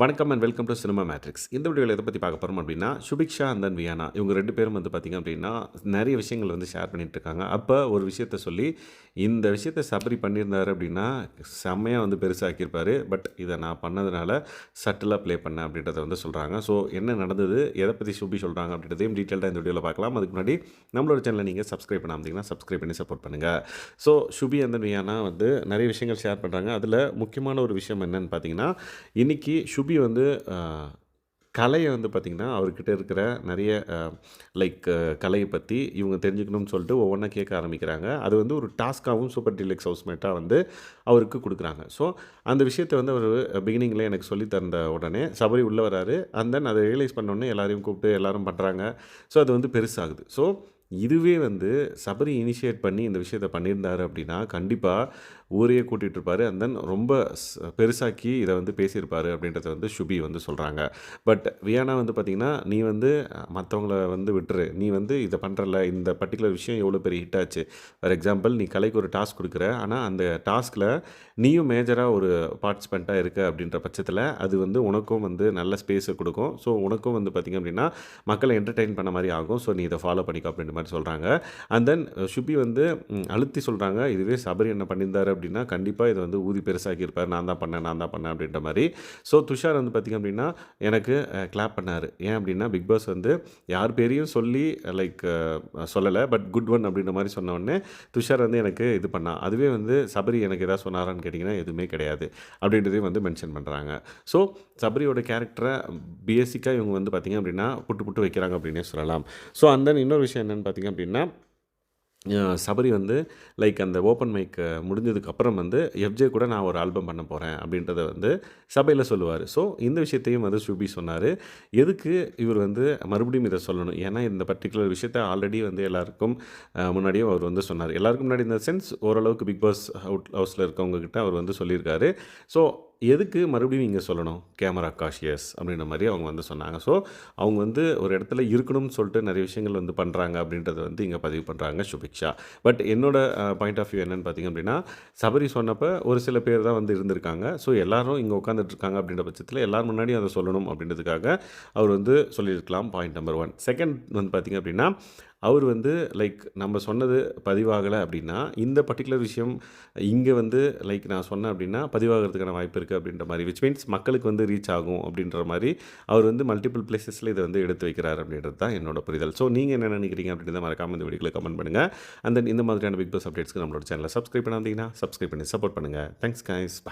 வணக்கம் and welcome to Cinema Matrix இந்த வீடியோவில் எதை பற்றி பார்க்க போகிறோம் அப்படின்னா சுபிக்ஷா அண்ட் தன் வியானா இவங்க ரெண்டு பேரும் வந்து பார்த்திங்க அப்படின்னா நிறைய விஷயங்கள் வந்து ஷேர் பண்ணிகிட்டு இருக்காங்க. அப்போ ஒரு விஷயத்த சொல்லி இந்த விஷயத்த சபரி பண்ணியிருந்தாரு அப்படின்னா செம்மையாக வந்து பெருசாக்கியிருப்பார். பட் இதை நான் பண்ணதுனால சட்டிலாக ப்ளே பண்ணேன் அப்படின்றத வந்து சொல்கிறாங்க ஸோ என்ன நடந்தது எதை பற்றி சுபி சொல்கிறாங்க அப்படின்றதையும் டீட்டெயில்டாக இந்த வீடியோவில் பார்க்கலாம். அதுக்கு முன்னாடி நம்மளோட சேனலை நீங்கள் சப்ஸ்கிரைப் பண்ணாமதிங்கன்னா சப்ஸ்கிரைப் பண்ணி சப்போர்ட் பண்ணுங்கள் ஸோ சுபி அந்த வியானா வந்து நிறைய விஷயங்கள் ஷேர் பண்ணுறாங்க அதில் முக்கியமான ஒரு விஷயம் என்னன்னு பார்த்தீங்கன்னா இன்றைக்கி சுபி வந்து கலையை வந்து பார்த்திங்கன்னா அவர்கிட்ட இருக்கிற நிறைய லைக் கலையை பற்றி இவங்க தெரிஞ்சுக்கணும்னு சொல்லிட்டு ஒவ்வொன்றா கேட்க ஆரம்பிக்கிறாங்க. அது வந்து ஒரு டாஸ்க்காகவும் சூப்பர் டீலக்ஸ் ஹவுஸ்மேட்டாக வந்து அவருக்கு கொடுக்குறாங்க. ஸோ அந்த விஷயத்தை வந்து அவர் பிகினிங்கில் எனக்கு சொல்லி தந்த உடனே சபரி உள்ளே வராரு. அண்ட் தென் அதை ரியலைஸ் பண்ணோடனே எல்லாரையும் கூப்பிட்டு எல்லோரும் பண்ணுறாங்க ஸோ அது வந்து பெருசாகுது. ஸோ இதுவே வந்து சபரி இனிஷியேட் பண்ணி இந்த விஷயத்த பண்ணியிருந்தாரு அப்படின்னா கண்டிப்பாக ஊரையே கூட்டிகிட்டு இருப்பார். அண்ட் தென் ரொம்ப பெருசாக்கி இதை வந்து பேசியிருப்பாரு அப்படின்றத வந்து சுபி வந்து சொல்கிறாங்க பட் வியானா வந்து பார்த்திங்கன்னா நீ வந்து மற்றவங்கள வந்து விட்டுரு. நீ வந்து இதை பண்ணுறல இந்த பர்டிகுலர் விஷயம் எவ்வளோ பெரிய ஹிட் ஆச்சு. ஃபார் எக்ஸாம்பிள் நீ கலைக்கு ஒரு டாஸ்க் கொடுக்குற. ஆனால் அந்த டாஸ்கில் நீயும் மேஜராக ஒரு பார்ட்டிசிபெண்ட்டாக இருக்க அப்படின்ற பட்சத்தில் அது வந்து உனக்கும் வந்து நல்ல ஸ்பேஸை கொடுக்கும். ஸோ உனக்கும் வந்து பார்த்திங்க அப்படின்னா மக்களை என்டர்டெயின் பண்ண மாதிரி ஆகும். ஸோ நீ இதை ஃபாலோ பண்ணிக்கோ அப்படின்ற மாதிரி சொல்கிறாங்க அண்ட் தென் சுபி வந்து அழுத்தி சொல்கிறாங்க இதுவே சபரி என்ன பண்ணியிருந்தாரு அப்படின்னா கண்டிப்பாக இதை வந்து ஊதி பெருசாக்கியிருப்பார். நான் தான் பண்ணேன் நான் தான் பண்ணேன் அப்படின்ற மாதிரி. ஸோ துஷார் வந்து பார்த்திங்க அப்படின்னா எனக்கு கிளாப் பண்ணார். ஏன் அப்படின்னா பிக் பாஸ் வந்து யார் பேரையும் சொல்லி லைக் சொல்லலை பட் குட் ஒன் அப்படின்ற மாதிரி சொன்ன உடனே துஷார் வந்து எனக்கு இது பண்ணான் அதுவே வந்து சபரி எனக்கு எதாவது சொன்னாரான்னு கேட்டிங்கன்னா எதுவுமே கிடையாது அப்படின்றதையும் வந்து மென்ஷன் பண்ணுறாங்க ஸோ சபரியோட கேரக்டரை பேசிக்காக இவங்க வந்து பார்த்திங்க அப்படின்னா புட்டு புட்டு வைக்கிறாங்க அப்படின்னே சொல்லலாம். ஸோ அந்த இன்னொரு விஷயம் என்னென்னு பார்த்திங்க அப்படின்னா சபரி வந்து லைக் அந்த ஓப்பன் மைக் முடிஞ்சதுக்கு அப்புறம் வந்து எஃப்ஜே கூட நான் ஒரு ஆல்பம் பண்ண போகிறேன் அப்படின்றத வந்து சபையில் சொல்லுவார். ஸோ இந்த விஷயத்தையும் வந்து சுபி சொன்னார். எதுக்கு இவர் வந்து மறுபடியும் இதை சொல்லணும்? ஏன்னா இந்த பர்டிகுலர் விஷயத்த ஆல்ரெடி வந்து எல்லாருக்கும் முன்னாடியே முன்னாடியும் அவர் வந்து சொன்னார். எல்லாருக்கும் முன்னாடி இந்த சென்ஸ் ஓரளவுக்கு பிக் பாஸ் அவுட் ஹவுஸில் இருக்கவங்க கிட்ட அவர் வந்து சொல்லியிருக்காரு. ஸோ எதுக்கு மறுபடியும் இங்கே சொல்லணும்? கேமரா காஷியஸ் அப்படின்ற மாதிரி அவங்க வந்து சொன்னாங்க. ஸோ அவங்க வந்து ஒரு இடத்துல இருக்கணும்னு சொல்லிட்டு நிறைய விஷயங்கள் வந்து பண்ணுறாங்க அப்படின்றத வந்து இங்கே பதிவு பண்ணுறாங்க சுபிக்ஷா. பட் என்னோட பாயிண்ட் ஆஃப் வியூ என்னன்னு பார்த்தீங்க அப்படின்னா சபரி சொன்னப்போ ஒரு சில பேர் தான் வந்து இருந்திருக்காங்க. ஸோ எல்லாரும் இங்கே உட்காந்துட்டு இருக்காங்க அப்படின்ற பட்சத்தில் எல்லோரும் முன்னாடியும் அதை சொல்லணும் அப்படின்றதுக்காக அவர் வந்து சொல்லியிருக்கலாம் பாயிண்ட் நம்பர் ஒன் செகண்ட் வந்து பார்த்திங்க அப்படின்னா அவர் வந்து லைக் நம்ம சொன்னது பதிவாகலை அப்படின்னா இந்த பர்டிகுலர் விஷயம் இங்கே வந்து லைக் நான் சொன்னேன் அப்படின்னா பதிவாகிறதுக்கான வாய்ப்பு இருக்குது அப்படின்ற மாதிரி விச் மீன்ஸ் மக்களுக்கு வந்து ரீச் ஆகும் அப்படின்ற மாதிரி அவர் வந்து மல்டிபிள் பிளேசஸில் இதை வந்து எடுத்து வைக்கிறார் அப்படின்றது தான் என்னோட புரிதல். ஸோ நீங்கள் என்ன நினைக்கிறீங்க அப்படின்றத மறக்காமல் இந்த வீடியோவில் கமெண்ட் பண்ணுங்கள் அண்ட் தென் இந்த மாதிரியான பிக் பாஸ் அப்டேட்ஸ்க்கு நம்மளோட சேனலை சப்ஸ்கிரைப் பண்ணாதீங்கன்னா சப்ஸ்கிரைப் பண்ணி சப்போர்ட் பண்ணுங்கள் தேங்க்ஸ் கைஸ் பாய்